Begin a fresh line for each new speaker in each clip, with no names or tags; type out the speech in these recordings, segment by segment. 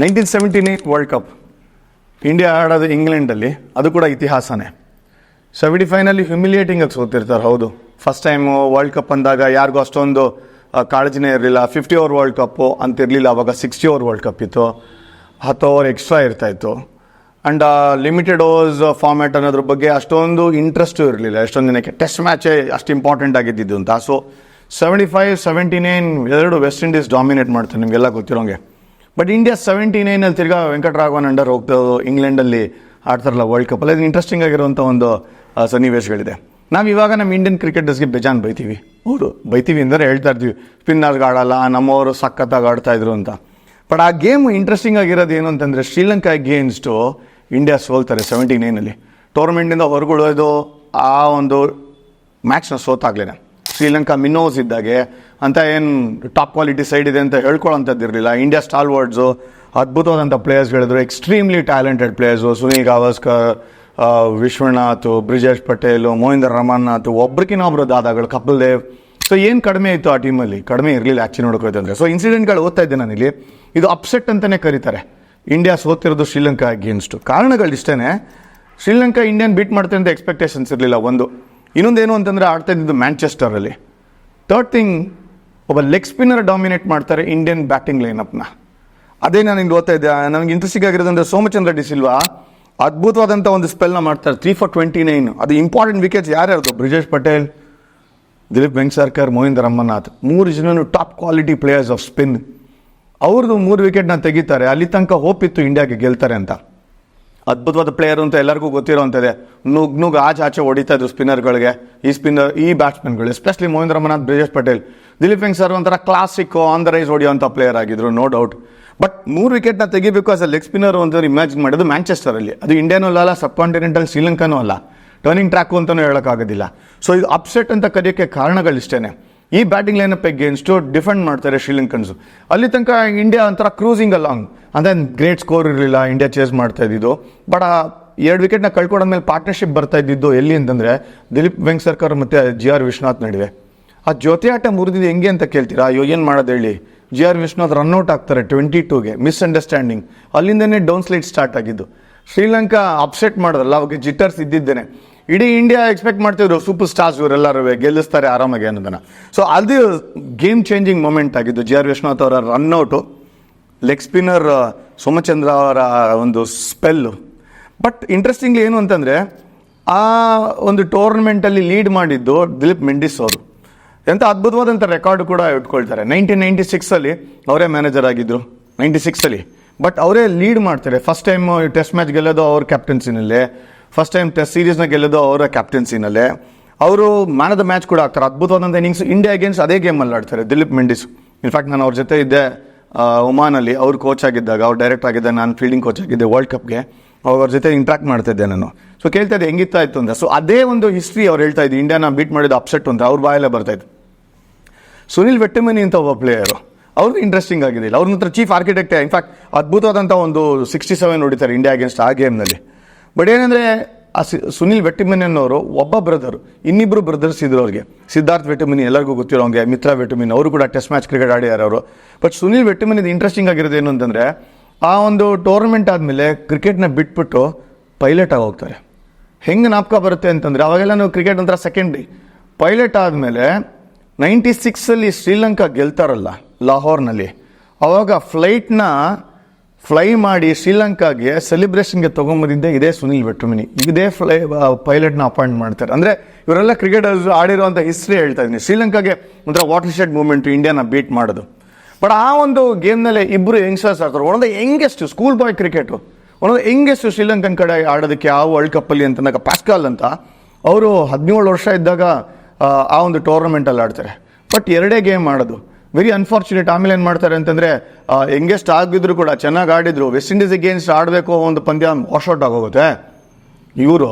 Nineteen seventy eight world cup India ಆಡೋದು ಇಂಗ್ಲೆಂಡಲ್ಲಿ. ಅದು ಕೂಡ ಇತಿಹಾಸನೇ. ಸೆವೆಂಟಿ ಫೈನಲ್ಲಿ ಹ್ಯುಮಿಲಿಯೇಟಿಂಗಾಗಿ ಸೋತಿರ್ತಾರೆ, ಹೌದು. ಫಸ್ಟ್ ಟೈಮು ವರ್ಲ್ಡ್ ಕಪ್ ಅಂದಾಗ ಯಾರಿಗೂ ಅಷ್ಟೊಂದು ಕಾಳಜಿನೇ ಇರಲಿಲ್ಲ. ಫಿಫ್ಟಿ ಓವರ್ ವರ್ಲ್ಡ್ ಕಪ್ಪು ಅಂತ ಇರಲಿಲ್ಲ ಅವಾಗ ಸಿಕ್ಸ್ಟಿ ಓವರ್ ವರ್ಲ್ಡ್ ಕಪ್ ಇತ್ತು. ಹತ್ತು ಓವರ್ ಎಕ್ಸ್ಟ್ರಾ ಇರ್ತಾಯಿತ್ತು ಆ್ಯಂಡ್ ಲಿಮಿಟೆಡ್ ಓವರ್ಸ್ ಫಾರ್ಮ್ಯಾಟ್ ಅನ್ನೋದ್ರ ಬಗ್ಗೆ ಅಷ್ಟೊಂದು ಇಂಟ್ರೆಸ್ಟು ಇರಲಿಲ್ಲ. ಎಷ್ಟೊಂದು ದಿನಕ್ಕೆ ಟೆಸ್ಟ್ ಮ್ಯಾಚೇ ಅಷ್ಟು ಇಂಪಾರ್ಟೆಂಟ್ ಆಗಿದ್ದಿದ್ದು ಅಂತ. So seventy five seventy nine ಎರಡು ವೆಸ್ಟ್ ಇಂಡೀಸ್ ಡಾಮಿನೇಟ್ ಮಾಡ್ತಾರೆ ನಿಮಗೆಲ್ಲ ಗೊತ್ತಿರೋಂಗೆ. ಬಟ್ ಇಂಡಿಯಾ ಸೆವೆಂಟಿ ನೈನಲ್ಲಿ ತಿರ್ಗಾ ವೆಂಕಟರಾಘವನ್ ಅಂಡರ್ ಹೋಗ್ತಾ ಇಂಗ್ಲೆಂಡಲ್ಲಿ ಆಡ್ತಾರಲ್ಲ ವರ್ಲ್ಡ್ ಕಪ್ಪಲ್ಲಿ ಅದು ಇಂಟ್ರೆಸ್ಟಿಂಗ್ ಆಗಿರುವಂಥ ಒಂದು ಸನ್ನಿವೇಶಗಳಿದೆ. ನಾವು ಇವಾಗ ನಮ್ಮ ಇಂಡಿಯನ್ ಕ್ರಿಕೆಟರ್ಸ್ಗೆ ಬೇಜಾನ್ ಬೈತೀವಿ. ಹೌದು, ಬೈತೀವಿ ಅಂದರೆ ಹೇಳ್ತಾ ಇರ್ತೀವಿ ಸ್ಪಿನ್ನರ್ಗೆ ಆಡಲ್ಲ, ನಮ್ಮವರು ಸಖತ್ತಾಗಿ ಆಡ್ತಾ ಇದ್ರು ಅಂತ. ಬಟ್ ಆ ಗೇಮ್ ಇಂಟ್ರೆಸ್ಟಿಂಗ್ ಆಗಿರೋದು ಏನು ಅಂತಂದರೆ ಶ್ರೀಲಂಕಾ ಗೇನ್ಸ್ಟು ಇಂಡಿಯಾ ಸೋಲ್ತಾರೆ ಸೆವೆಂಟಿ ನೈನಲ್ಲಿ ಟೂರ್ನಮೆಂಟಿಂದ ಹೊರಗುಳೋದು ಆ ಒಂದು ಮ್ಯಾಚ್ನ ಸೋತಾಗ್ಲೇನೆ. ಶ್ರೀಲಂಕಾ ಮಿನೋಸ್ ಇದ್ದಾಗೆ ಅಂತ ಏನು ಟಾಪ್ ಕ್ವಾಲಿಟಿ ಸೈಡ್ ಇದೆ ಅಂತ ಹೇಳ್ಕೊಳ್ಳೋಂಥದ್ದು ಇರಲಿಲ್ಲ. ಇಂಡಿಯಾ ಸ್ಟಾಲ್ ವರ್ಡ್ಸು ಅದ್ಭುತವಾದಂಥ ಪ್ಲೇಯರ್ಸ್ಗಳಿದ್ರು extremely talented players Sunil Gavaskar Vishwanath, Brijesh Patel, Mohinder Amarnath ಒಬ್ರಿಗಿನ ಒಬ್ರು ದಾದಾಗಳು ಕಪಿಲ್ ದೇವ್ ಸೊ ಏನು ಕಡಿಮೆ ಇತ್ತು ಆ ಟೀಮಲ್ಲಿ ಕಡಿಮೆ ಇರಲಿಲ್ಲ ಆ್ಯಕ್ಚುಲಿ ನೋಡ್ಕೋಯ್ತಂದ್ರೆ ಸೊ ಇನ್ಸಿಡೆಂಟ್ಗಳು ಓದ್ತಾ ಇದ್ದೆ ನಾನಿಲ್ಲಿ. ಇದು ಅಪ್ಸೆಟ್ ಅಂತಲೇ ಕರೀತಾರೆ. ಇಂಡಿಯಾ ಸೋತಿರೋದು ಶ್ರೀಲಂಕಾ ಅಗೇನ್ಸ್ಟು ಕಾರಣಗಳಿಷ್ಟೇ ಶ್ರೀಲಂಕಾ ಇಂಡಿಯನ್ ಬೀಟ್ ಮಾಡ್ತಾರೆ ಅಂತ ಎಕ್ಸ್ಪೆಕ್ಟೇಷನ್ಸ್ ಇರಲಿಲ್ಲ ಒಂದು. ಇನ್ನೊಂದೇನು ಅಂತಂದರೆ ಆಡ್ತಾ ಇದ್ದಿದ್ದು ಮ್ಯಾಂಚೆಸ್ಟರಲ್ಲಿ. ಥರ್ಡ್ ಥಿಂಗ್ ಒಬ್ಬ ಲೆಗ್ ಸ್ಪಿನ್ನರ್ ಡಾಮಿನೇಟ್ ಮಾಡ್ತಾರೆ ಇಂಡಿಯನ್ ಬ್ಯಾಟಿಂಗ್ ಲೈನಪ್ನ ಅದೇ ನಾನು ಹಿಂಗೆ ಓದ್ತಾ ಇದ್ದೆ, ನನಗೆ ಇಂಟ್ರೆಸ್ಟಿಂಗ್ ಆಗಿರೋದಂದರೆ ಸೋಮಚಂದ್ರ ಡಿ ಸಿಲ್ವಾ? ಅದ್ಭುತವಾದಂಥ ಒಂದು ಸ್ಪೆಲ್ನ ಮಾಡ್ತಾರೆ ತ್ರೀ ಫಾರ್ ಟ್ವೆಂಟಿ ನೈನ್ ಅದು ಇಂಪಾರ್ಟೆಂಟ್ ವಿಕೆಟ್ಸ್ ಯಾರ್ಯಾರ್ದು? ಬ್ರಿಜೇಶ್ ಪಟೇಲ್, ದಿಲೀಪ್ ವೆಂಕಸರ್ಕರ್ ಮೋಹಿಂದರ್ ಅಮರ್ನಾಥ್ ಮೂರು ಜನನು top quality players of spin ಅವ್ರದ್ದು ಮೂರು ವಿಕೆಟ್ನ ತೆಗಿತಾರೆ, ಅಲ್ಲಿ ತನಕ ಹೋಪ್ ಇತ್ತು ಇಂಡಿಯಾಗೆ ಗೆಲ್ತಾರೆ ಅಂತ. ಅದ್ಭುತವಾದ ಪ್ಲೇಯರ್ ಅಂತ ಎಲ್ಲರಿಗೂ ಗೊತ್ತಿರೋವಂಥದ್ದೇ. ನುಗ್ ನುಗ್ ಆಚೆ ಆಚೆ ಹೊಡಿತಾ ಇದ್ರು ಸ್ಪಿನ್ನರ್ಗಳಿಗೆ ಈ ಸ್ಪಿನ್ನರ್ ಈ ಬ್ಯಾಟ್ಸ್ಮನ್ಗಳು ಎಸ್ಪೆಷಲಿ ಮೋಹಿಂದ್ರ ರಮನಾಥ್ ಬ್ರಿಜೇಶ್ ಪಟೇಲ್. ದಿಲೀಪ್ ಸಿಂಗ್ ಸರ್ ಒಂಥರ ಕ್ಲಾಸಿಕ್ ಆನ್ ದ ರೈಸ್ ಹೊಡಿಯೋಂಥ ಪ್ಲೇಯರ್ ಆಗಿದ್ರು ನೋ ಡೌಟ್ ಬಟ್ ಮೂರು ವಿಕೆಟ್ನ ತೆಗಿಬೇಕು ಆಸ್ ಅ ಲೆಗ್ ಸ್ಪಿನ್ನರ್ ಅಂತ ಇಮ್ಯಾಜಿನ್ ಮಾಡೋದು ಮ್ಯಾಂಚೆಸ್ಟರಲ್ಲಿ ಅದು ಇಂಡಿಯಾನೂ ಅಲ್ಲ ಸಬ್ ಕಾಂಟಿನೆಂಟಲ್ ಶ್ರೀಲಂಕಾನೂ ಅಲ್ಲ. ಟರ್ನಿಂಗ್ ಟ್ರ್ಯಾಕು ಅಂತಲೂ ಹೇಳೋಕ್ಕಾಗೋದಿಲ್ಲ. ಸೊ ಇದು ಅಪ್ಸೆಟ್ ಅಂತ ಕರೆಯೋಕ್ಕೆ ಕಾರಣಗಳಿಷ್ಟೇ ಈ ಬ್ಯಾಟಿಂಗ್ ಲೈನಪ್ ಎಗೇನ್ಸ್ಟು ಡಿಫೆಂಡ್ ಮಾಡ್ತಾರೆ ಶ್ರೀಲಂಕನ್ಸು. ಅಲ್ಲಿ ತನಕ ಇಂಡಿಯಾ ಒಂಥರ ಕ್ರೂಸಿಂಗ್ ಅಲಾಂಗ್ ಅಂದರೆ ಗ್ರೇಟ್ ಸ್ಕೋರ್ ಇರಲಿಲ್ಲ ಇಂಡಿಯಾ ಚೇಸ್ ಮಾಡ್ತಾ ಇದ್ದಿದ್ದು. ಬಟ್ ಆ ಎರಡು ವಿಕೆಟ್ನ ಕಳ್ಕೊಂಡಾದ್ಮೇಲೆ ಪಾರ್ಟ್ನರ್ಶಿಪ್ ಬರ್ತಾ ಇದ್ದಿದ್ದು ಎಲ್ಲಿ ಅಂತಂದರೆ ದಿಲೀಪ್ ವೆಂಕಸರ್ಕರ್ ಮತ್ತು ಜಿ ಆರ್ ವಿಶ್ವನಾಥ್ ನಡುವೆ. ಆ ಜ್ಯೋತಿ ಆಟ ಮುರಿದಿದ್ದು ಹೆಂಗೆ ಅಂತ ಕೇಳ್ತೀರಾ? ಅಯ್ಯೋ, ಏನು ಮಾಡೋದು ಹೇಳಿ. G R Vishwanath run out ಆಗ್ತಾರೆ ಟ್ವೆಂಟಿ ಟೂಗೆ ಮಿಸ್ಅಂಡರ್ಸ್ಟ್ಯಾಂಡಿಂಗ್ ಅಲ್ಲಿಂದನೇ ಡೌನ್ ಸ್ಲೈಡ್ ಸ್ಟಾರ್ಟ್ ಆಗಿದ್ದು. ಶ್ರೀಲಂಕಾ ಅಪ್ಸೆಟ್ ಮಾಡೋದಲ್ಲ ಅವಾಗ ಜಿಟರ್ಸ್ ಇದ್ದಿದ್ದೇನೆ. ಇಡೀ ಇಂಡಿಯಾ ಎಕ್ಸ್ಪೆಕ್ಟ್ ಮಾಡ್ತಿದ್ರು ಸೂಪರ್ ಸ್ಟಾರ್ಸ್ ಇವರೆಲ್ಲರೂ ಗೆಲ್ಲಿಸ್ತಾರೆ ಆರಾಮಾಗಿ ಅನ್ನೋದನ್ನು. ಸೊ ಅದು ಗೇಮ್ ಚೇಂಜಿಂಗ್ ಮೂಮೆಂಟ್ ಆಗಿದ್ದು ಜಿ ಆರ್ ವಿಶ್ವನಾಥ್ ಅವರ ರನ್ಔಟು ಲೆಗ್ ಸ್ಪಿನ್ನರ್ ಸೋಮಚಂದ್ರ ಅವರ ಒಂದು ಸ್ಪೆಲ್ಲು ಬಟ್ ಇಂಟ್ರೆಸ್ಟಿಂಗ್ಲಿ ಏನು ಅಂತಂದರೆ, ಆ ಒಂದು ಟೋರ್ನಮೆಂಟಲ್ಲಿ ಲೀಡ್ ಮಾಡಿದ್ದು ದಿಲೀಪ್ ಮೆಂಡಿಸ್ ಅವರು. ಎಂಥ ಅದ್ಭುತವಾದಂಥ ರೆಕಾರ್ಡ್ ಕೂಡ ಇಟ್ಕೊಳ್ತಾರೆ. ನೈನ್ಟೀನ್ ನೈಂಟಿ ಸಿಕ್ಸಲ್ಲಿ ಅವರೇ ಮ್ಯಾನೇಜರ್ ಆಗಿದ್ದರು ನೈಂಟಿ ಸಿಕ್ಸಲ್ಲಿ ಬಟ್ ಅವರೇ ಲೀಡ್ ಮಾಡ್ತಾರೆ. ಫಸ್ಟ್ ಟೈಮ್ ಟೆಸ್ಟ್ ಮ್ಯಾಚ್ ಗೆಲ್ಲೋದು ಅವ್ರ ಕ್ಯಾಪ್ಟನ್ಸಿನಲ್ಲೇ ಫಸ್ಟ್ ಟೈಮ್ ಟೆಸ್ಟ್ ಸೀರೀಸ್ನ ಗೆಲ್ಲೋದು ಅವರ ಕ್ಯಾಪ್ಟನ್ಸಿನಲ್ಲೇ ಅವರು ಮ್ಯಾನ್ ಆಫ್ ದ ಮ್ಯಾಚ್ ಕೂಡ ಆಗ್ತಾರೆ. ಅದ್ಭುತವಾದಂಥ ಇನ್ನಿಂಗ್ಸ್ ಇಂಡಿಯಾ ಅಗೇನ್ಸ್ಟ್ ಅದೇ ಗೇಮಲ್ಲಿ ಆಡ್ತಾರೆ, ದಿಲೀಪ್ ಮೆಂಡಿಸ್. ಇನ್ಫ್ಯಾಕ್ಟ್ ನಾನು ಅವ್ರ ಜೊತೆ ಇದ್ದೆ ಒಮಾನಲ್ಲಿ. ಅವ್ರು ಕೋಚ್ ಆಗಿದ್ದಾಗ, ಅವ್ರು ಡೈರೆಕ್ಟ್ ಆಗಿದ್ದೆ ನಾನು ಫೀಲ್ಡಿಂಗ್ ಕೋಚ್ ಆಗಿದ್ದೆ ವರ್ಲ್ಡ್ ಕಪ್ಗೆ ಅವ್ರ ಜೊತೆ ಇಂಟ್ರಾಕ್ಟ್ ಮಾಡ್ತಾ ಇದ್ದೆ ನಾನು. ಸೊ ಕೇಳ್ತಾ ಇದ್ದೆ, ಹೆಂಗಿತ್ತಾ ಇತ್ತು ಅಂತ. ಸೊ ಅದೇ ಒಂದು ಹಿಸ್ಟ್ರಿ ಅವ್ರು ಹೇಳ್ತಾ ಇದ್ದು ಇಂಡಿಯಾನ ಬೀಟ್ ಮಾಡಿದ ಅಪ್ಸೆಟ್ ಅಂತ ಅವ್ರ ಬಾಯಲ್ಲೇ ಬರ್ತಾ ಇತ್ತು. ಸುನಿಲ್ ವೆಟ್ಟಮನಿ ಅಂತ ಒಬ್ಬ ಪ್ಲೇಯರು ಅವ್ರಿಗೆ ಇಂಟ್ರೆಸ್ಟಿಂಗ್ ಆಗಿದೆ ಅವ್ರ ನಂತರ ಚೀಫ್ ಆರ್ಕಿಟೆಕ್ಟೇ ಇನ್ಫ್ಯಾಕ್ಟ್ ಅದ್ಭುತವಾದಂಥ ಒಂದು ಸಿಕ್ಸ್ಟಿ ಸೆವೆನ್ ಹೊಡಿತಾರೆ ಇಂಡಿಯಾ ಅಗೇನ್ಸ್ಟ್ ಆ ಗೇಮ್ನಲ್ಲಿ ಬಟ್ ಏನಂದರೆ, ಆ ಸುನಿಲ್ ವೆಟ್ಟಿಮನಿ ಅನ್ನೋರು ಒಬ್ಬ ಬ್ರದರ್ ಇನ್ನಿಬ್ಬರು ಬ್ರದರ್ಸ್ ಇದ್ರು ಅವ್ರಿಗೆ. ಸಿದ್ಧಾರ್ಥ್ ವೆಟಮಿನ್ ಎಲ್ಲರಿಗೂ ಗೊತ್ತಿರೋಂಗೆ ಮಿತ್ರಾ ವೆಟಮಿನ್ ಅವರು ಕೂಡ ಟೆಸ್ಟ್ ಮ್ಯಾಚ್ ಕ್ರಿಕೆಟ್ ಆಡಿದ್ದಾರೆ ಅವರು. ಬಟ್ ಸುನಿಲ್ ವೆಟ್ಟಿಮನಿದು ಇಂಟ್ರೆಸ್ಟಿಂಗ್ ಆಗಿರೋದು ಏನು ಅಂತಂದರೆ, ಆ ಒಂದು ಟೂರ್ನಮೆಂಟ್ ಆದಮೇಲೆ ಕ್ರಿಕೆಟ್ನ ಬಿಟ್ಬಿಟ್ಟು ಪೈಲಟ್ ಆಗಿ ಹೋಗ್ತಾರೆ. ಹೆಂಗೆ ನಾಪ್ಕ ಬರುತ್ತೆ ಅಂತಂದರೆ, ಅವಾಗೆಲ್ಲ ನಾವು ಕ್ರಿಕೆಟ್ ಒಂಥರ ಸೆಕೆಂಡ್ರಿ ಪೈಲಟ್ ಆದಮೇಲೆ ನೈಂಟಿ ಸಿಕ್ಸಲ್ಲಿ ಶ್ರೀಲಂಕಾ ಗೆಲ್ತಾರಲ್ಲ, ಲಾಹೋರ್ನಲ್ಲಿ. ಅವಾಗ ಫ್ಲೈಟ್ನ ಫ್ಲೈ ಮಾಡಿ ಶ್ರೀಲಂಕಾಗೆ ಸೆಲೆಬ್ರೇಷನ್ಗೆ ತೊಗೊಂಬಂದಿದ್ದೆ ಇದೇ ಸುನಿಲ್ ವೆಟ್ರುಮಿನಿ ಇದೇ ಫ್ಲೈ ಪೈಲಟ್ನ ಅಪಾಯಿಂಟ್ ಮಾಡ್ತಾರೆ. ಅಂದರೆ ಇವರೆಲ್ಲ ಕ್ರಿಕೆಟರ್ಸ್ ಆಡಿರುವಂಥ ಹಿಸ್ಟ್ರಿ ಹೇಳ್ತಾ ಇದ್ದೀನಿ. ಶ್ರೀಲಂಕಾಗೆ ಒಂಥರ ವಾಟರ್ ಶೆಡ್ ಮೂಮೆಂಟು ಇಂಡಿಯಾನ ಬೀಟ್ ಮಾಡೋದು. ಬಟ್ ಆ ಒಂದು ಗೇಮ್ನಲ್ಲೇ ಇಬ್ಬರು ಯಂಗ್ಸ್ಟರ್ಸ್ ಆಡ್ತಾರೆ. One of the youngest school boy cricket one of the youngest Sri Lankan ಕಡೆ ಆಡೋದಕ್ಕೆ ಆ ವರ್ಲ್ಡ್ ಕಪ್ಪಲ್ಲಿ ಅಂತಂದಾಗ ಪ್ಯಾಸ್ಕಾಲ್ ಅಂತ, ಅವರು ಹದಿನೇಳು ವರ್ಷ ಇದ್ದಾಗ, ಆ ಒಂದು ಟೂರ್ನಮೆಂಟಲ್ಲಿ ಆಡ್ತಾರೆ. ಬಟ್ ಎರಡೇ ಗೇಮ್ ಆಡೋದು. ವೆರಿ ಅನ್ಫಾರ್ಚುನೇಟ್ ಆಮೇಲೆ ಏನು ಮಾಡ್ತಾರೆ ಅಂತಂದರೆ ಯಂಗೆಸ್ಟ್ ಆಗಿದ್ರು ಕೂಡ, ಚೆನ್ನಾಗಿ ಆಡಿದ್ರು ವೆಸ್ಟ್ ಇಂಡೀಸ್ ಅಗೇನ್ಸ್ಟ್ ಆಡಬೇಕು ಒಂದು ಪಂದ್ಯ ವಾಶೌಟ್ ಆಗೋಗುತ್ತೆ. ಇವರು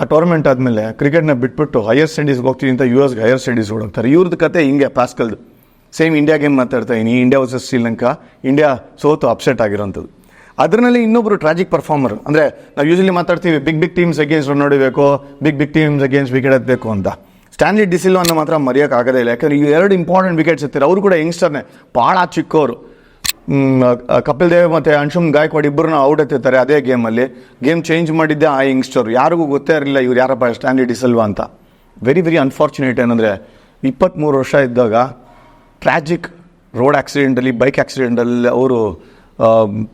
ಆ ಟೋರ್ನಮೆಂಟ್ ಆದಮೇಲೆ ಕ್ರಿಕೆಟ್ನ ಬಿಟ್ಬಿಟ್ಟು ಹೈಯರ್ ಸ್ಟಡೀಸ್ಗೆ ಹೋಗ್ತೀನಿ ಅಂತ ಯು ಎಸ್ಗೆ ಹೈಯರ್ ಸ್ಟಡೀಸ್ ಹೋಗ್ತಾರೆ ಇವ್ರದ್ದು ಕತೆ ಹಿಂಗೆ ಪ್ಯಾಸ್ಕಲ್ದು ಸೇಮ್ ಇಂಡಿಯಾ ಗೇಮ್ ಮಾತಾಡ್ತಾ ಇದೀನಿ ಇಂಡಿಯಾ ವರ್ಸಸ್ ಶ್ರೀಲಂಕಾ ಇಂಡಿಯಾ ಸೋತು ಅಪ್ಸೆಟ್ ಆಗಿರೋಂಥದ್ದು. ಅದರಲ್ಲಿ ಇನ್ನೊಬ್ಬರು ಟ್ರಾಜಿಕ್ ಪರ್ಫಾರ್ಮರ್ ಅಂದರೆ ನಾವು ಯೂಶಲಿ ಮಾತಾಡ್ತೀವಿ ಬಿಗ್ ಬಿಗ್ ಟೀಮ್ಸ್ ಅಗೇನ್ಸ್ಟ್ ನೋಡಬೇಕು big big teams against wicket ಎತ್ತಬೇಕು ಅಂತ. ಸ್ಟ್ಯಾನ್ಲಿ ಡಿಸಿಲ್ವನ್ನ ಮಾತ್ರ ಮರೆಯೋಕ್ಕಾಗದೇ ಇಲ್ಲ. ಯಾಕಂದರೆ ಈ ಎರಡು ಇಂಪಾರ್ಟೆಂಟ್ ವಿಕೆಟ್ಸ್ ಇರ್ತಾರೆ. ಅವರು ಕೂಡ ಯಂಗ್ಸ್ಟರ್ನೇ ಭಾಳ ಚಿಕ್ಕವರು ಕಪಿಲ್ ದೇವ್ ಮತ್ತು ಅಂಶುಮ್ ಗಾಯಕ್ವಾಡ್ ಇಬ್ಬರನ್ನ ಔಟ್ ಎತ್ತಿರ್ತಾರೆ ಅದೇ ಗೇಮಲ್ಲಿ ಗೇಮ್ ಚೇಂಜ್ ಮಾಡಿದ್ದೆ ಆ ಯಂಗ್ಸ್ಟರ್ ಯಾರಿಗೂ ಗೊತ್ತೇ ಇರಲಿಲ್ಲ ಇವ್ರು ಯಾರಪ್ಪ ಸ್ಟ್ಯಾನ್ಲಿ ಡಿಸಲ್ವಾ ಅಂತ. ವೆರಿ ವೆರಿ ಅನ್ಫಾರ್ಚುನೇಟ್ ಏನಂದರೆ ಇಪ್ಪತ್ತ್ಮೂರು ವರ್ಷ ಇದ್ದಾಗ ಟ್ರ್ಯಾಜಿಕ್ ರೋಡ್ ಆ್ಯಕ್ಸಿಡೆಂಟಲ್ಲಿ ಬೈಕ್ ಆಕ್ಸಿಡೆಂಟಲ್ಲಿ ಅವರು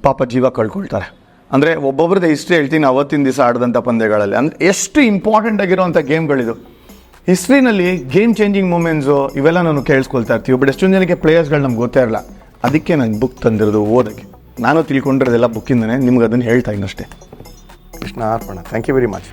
ಪಾಪ ಜೀವ ಕಳ್ಕೊಳ್ತಾರೆ. ಅಂದರೆ ಒಬ್ಬೊಬ್ರದ್ದು ಹಿಸ್ಟ್ರಿ ಹೇಳ್ತೀನಿ ಅವತ್ತಿನ ದಿವಸ ಆಡಿದಂಥ ಪಂದ್ಯಗಳಲ್ಲಿ. ಅಂದರೆ ಎಷ್ಟು ಇಂಪಾರ್ಟೆಂಟ್ ಆಗಿರುವಂಥ ಗೇಮ್ಗಳಿದು ಹಿಸ್ಟ್ರಿನಲ್ಲಿ ಗೇಮ್ ಚೇಂಜಿಂಗ್ ಮೂಮೆಂಟ್ಸು ಇವೆಲ್ಲ ನಾನು ಕೇಳಿಸ್ಕೊಳ್ತಾ ಇರ್ತೀವಿ. ಬಟ್ ಎಷ್ಟೊಂದು ಜನಕ್ಕೆ ಪ್ಲೇಯರ್ಸ್ಗಳು ನಮ್ಗೆ ಗೊತ್ತೇ ಇರಲ್ಲ. ಅದಕ್ಕೆ ನಾನು ಬುಕ್ ತಂದಿರೋದು ಓದೋಕ್ಕೆ. ನಾನು ತಿಳ್ಕೊಂಡಿರೋದೆಲ್ಲ ಬುಕ್ಕಿಂದನೇ ನಿಮ್ಗೆ ಅದನ್ನು ಹೇಳ್ತಾ ಇನ್ನಷ್ಟೇ
Krishna Arpana. Thank you very much